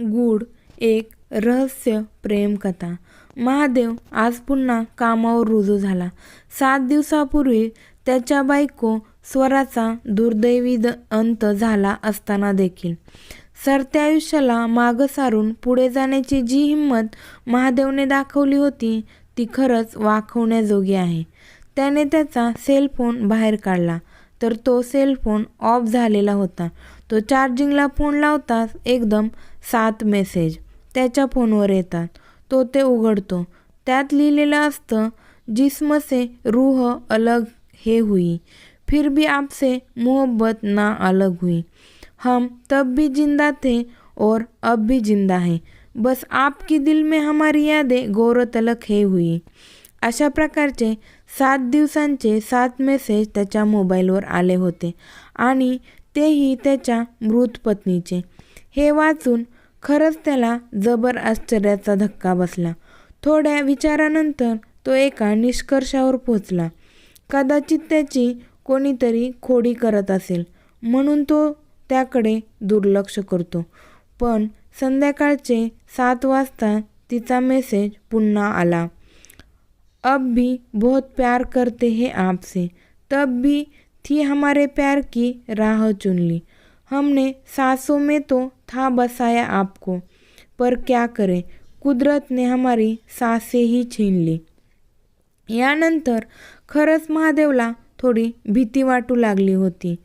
गूढ एक रहस्य प्रेमकथा महादेव आज पुन्हा कामावर रुजू झाला. सात दिवसापूर्वी त्याच्या बायको स्वराचा दुर्दैवी द- अंत झाला असताना देखील. सरत्या आयुष्याला मागं सारून पुढे जाण्याची जी हिंमत महादेवने दाखवली होती ती खरंच वाखवण्याजोगी आहे. त्याने त्याचा सेल फोन बाहेर काढला. तर तो सेल फोन ऑफ झालेला होता. तो चार्जिंगला फोन लावताच एकदम सात मेसेज त्याच्या फोनवर येतात. तो ते उघडतो. त्यात लिहिलेलं असतं जिस्म रूह अलग हे हुई फिर भी आपसे मोहब्बत ना अलग हुई. हम तब भी जिंदा थे और अब भी जिंदा है. बस आपकी दिल में हमारी यादें गौरतलक हे हुई. अशा प्रकारचे सात दिवसांचे सात मेसेज त्याच्या मोबाईलवर आले होते. आणि तेही त्याच्या मृत पत्नीचे. हे वाचून खरंच त्याला जबर आश्चर्याचा धक्का बसला. थोड्या विचारानंतर तो एका निष्कर्षावर पोचला कदाचित त्याची कोणीतरी खोडी करत असेल म्हणून तो त्याकडे दुर्लक्ष करतो. पण संध्याकाळचे सात वाजता तिचा मेसेज पुन्हा आला. अब भी बहुत प्यार करते हैं आपसे। तब भी थी हमारे प्यार की राह चुन ली। हमने सांसों में तो था बसाया आपको, पर क्या करें? कुदरत ने हमारी साँसें ही छीन ली। यानंतर खरंच महादेवला थोडी भीती वाटू लागली होती।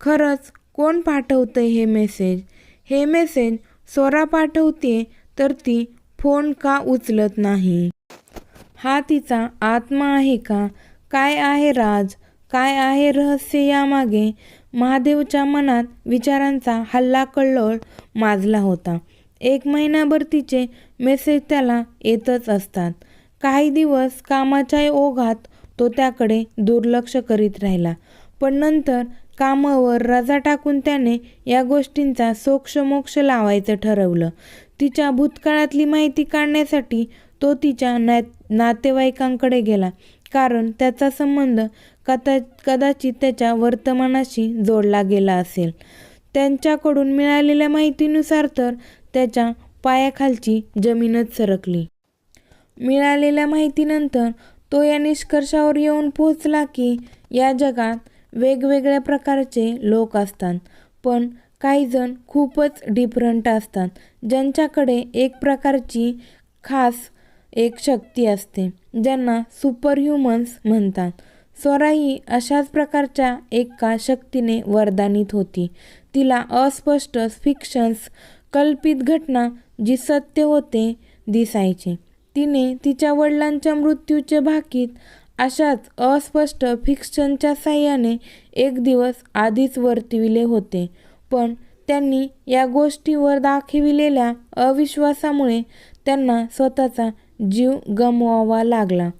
खरंच कोण पाठवतंय हे मेसेज? हे मेसेज, सोरा पाठवते तर ती फ़ोन का उचलत नाही। हा तिचा आत्मा आहे का? काय आहे राज? काय आहे रहस्य यामागे? महादेवच्या मनात विचारांचा हल्ला कल्लोळ माजला होता. एक महिनाभर तिचे मेसेज त्याला येतच असतात. काही दिवस कामाच्या ओघात तो त्याकडे दुर्लक्ष करीत राहिला. पण नंतर कामावर रजा टाकून त्याने या गोष्टींचा सोक्षमोक्ष लावायचं ठरवलं. तिच्या भूतकाळातली माहिती काढण्यासाठी तो तिच्या ना नातेवाईकांकडे गेला. कारण त्याचा संबंध कदा कदाचित त्याच्या वर्तमानाशी जोडला गेला असेल. त्यांच्याकडून मिळालेल्या माहितीनुसार तर त्याच्या पायाखालची जमीनच सरकली. मिळालेल्या माहितीनंतर तो या निष्कर्षावर येऊन पोहोचला की या जगात वेगवेगळ्या प्रकारचे लोक असतात. पण काही जण खूपच डिफरंट असतात ज्यांच्याकडे एक प्रकारची खास एक शक्ती असते ज्यांना सुपर ह्युमन्स म्हणतात. स्वरा ही अशाच प्रकारच्या एका शक्तीने वरदानित होती. तिला अस्पष्ट फिक्शन्स कल्पित घटना जी सत्य होते दिसायचे. तिने तिच्या वडिलांच्या मृत्यूचे भाकीत अशाच अस्पष्ट फिक्शनच्या साह्याने एक दिवस आधीच वर्तविले होते. पण त्यांनी या गोष्टीवर दाखविलेल्या अविश्वासामुळे त्यांना स्वतःचा जीव गमवावा लागला.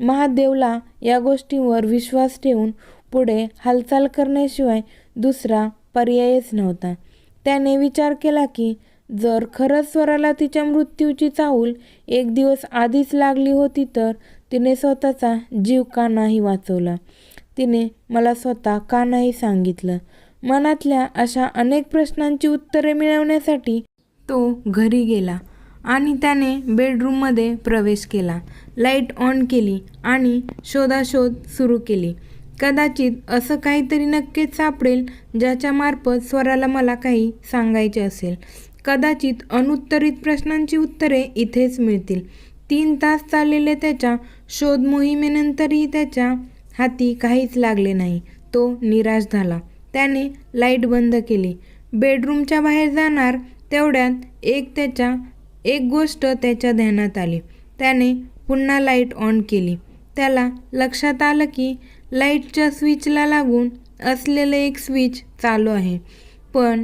महादेवला या गोष्टीवर विश्वास ठेवून पुढे हालचाल करण्याशिवाय दुसरा पर्यायच नव्हता. त्याने विचार केला की जर खरंच स्वराला तिच्या मृत्यूची चाहूल एक दिवस आधीच लागली होती तर तिने स्वतःचा जीव का नाही वाचवला? तिने मला स्वतः का नाही सांगितलं? मनातल्या अशा अनेक प्रश्नांची उत्तरे मिळवण्यासाठी तो घरी गेला. आणि त्याने बेडरूममध्ये प्रवेश केला. लाइट ऑन केली आणि शोधाशोध सुरू केली. कदाचित असं काहीतरी नक्कीच सापडेल ज्याच्यामार्फत स्वराला मला काही सांगायचे असेल. कदाचित अनुत्तरित प्रश्नांची उत्तरे इथेच मिळतील. तीन तास चाललेल्या त्याच्या शोध मोहिमेनंतरही त्याच्या हाती काहीच लागले नाही. तो निराश झाला. त्याने लाइट बंद केली. बेडरूमच्या बाहेर जाणार तेवढ्यात एक त्याच्या एक गोष्ट त्याच्या ध्यानात आली. त्याने पुन्हा लाइट ऑन केली. त्याला लक्षात आलं की लाईटच्या स्विचला लागून असलेलं एक स्विच चालू आहे. पण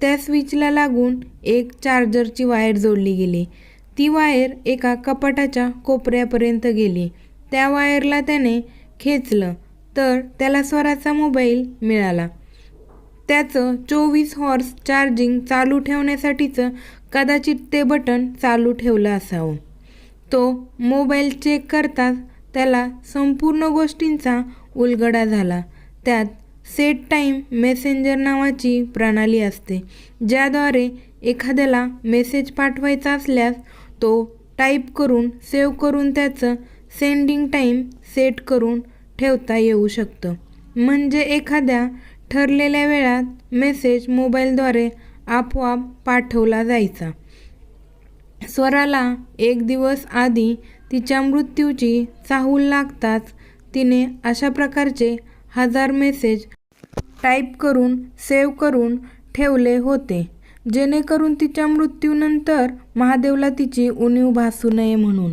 त्या स्विचला लागून एक चार्जरची वायर जोडली गेली. ती वायर एका कपाटाच्या कोपऱ्यापर्यंत गेली. त्या वायरला त्याने खेचलं. तर त्याला स्वराचा मोबाईल मिळाला. त्याचं चोवीस हॉर्स चार्जिंग चालू ठेवण्यासाठीचं कदाचित ते बटन चालू ठेवलं असावं. तो मोबाईल चेक करताच त्याला संपूर्ण गोष्टींचा उलगडा झाला. त्यात सेट टाईम मेसेंजर नावाची प्रणाली असते ज्याद्वारे एखाद्याला मेसेज पाठवायचा असल्यास तो टाईप करून सेव्ह करून त्याचं सेंडिंग टाईम सेट करून ठेवता येऊ शकतं. म्हणजे एखाद्या ठरलेल्या वेळात मेसेज मोबाईलद्वारे आपोआप पाठवला जायचा. स्वराला एक दिवस आधी तिच्या मृत्यूची चाहूल लागताच तिने अशा प्रकारचे हजार मेसेज टाईप करून सेव्ह करून ठेवले होते जेणेकरून तिच्या मृत्यूनंतर महादेवला तिची उणीव भासू नये म्हणून.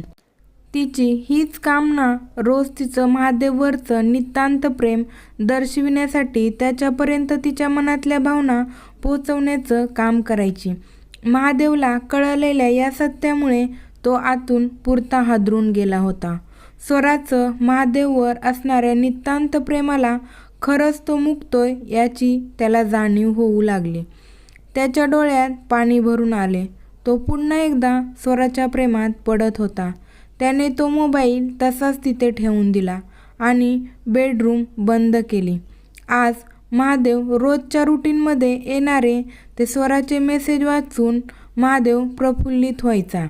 तिची हीच कामना रोज तिचं महादेववरचं नितांत प्रेम दर्शविण्यासाठी त्याच्यापर्यंत तिच्या मनातल्या भावना पोचवण्याचं काम करायची. महादेवला कळलेल्या या सत्यामुळे तो आतून पुरता हादरून गेला होता. स्वराचं महादेववर असणाऱ्या नितांत प्रेमाला खरंच तो मुकतोय याची त्याला जाणीव होऊ लागली. त्याच्या डोळ्यात पाणी भरून आले. तो पुन्हा एकदा स्वराच्या प्रेमात पडत होता. त्याने तो मोबाईल तसाच तिथे ठेवून दिला आणि बेडरूम बंद केली. आज महादेव रोजच्या रुटीनमध्ये येणारे ते स्वराचे मेसेज वाचून महादेव प्रफुल्लित व्हायचा.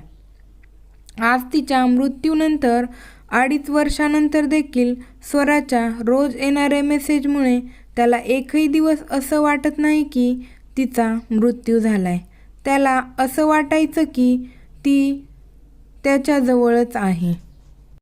आज तिच्या मृत्यूनंतर अडीच वर्षानंतर देखील स्वराच्या रोज येणाऱ्या मेसेजमुळे त्याला एकही दिवस असं वाटत नाही की तिचा मृत्यू झालाय. त्याला असं वाटायचं की ती त्याच्याजवळच आहे.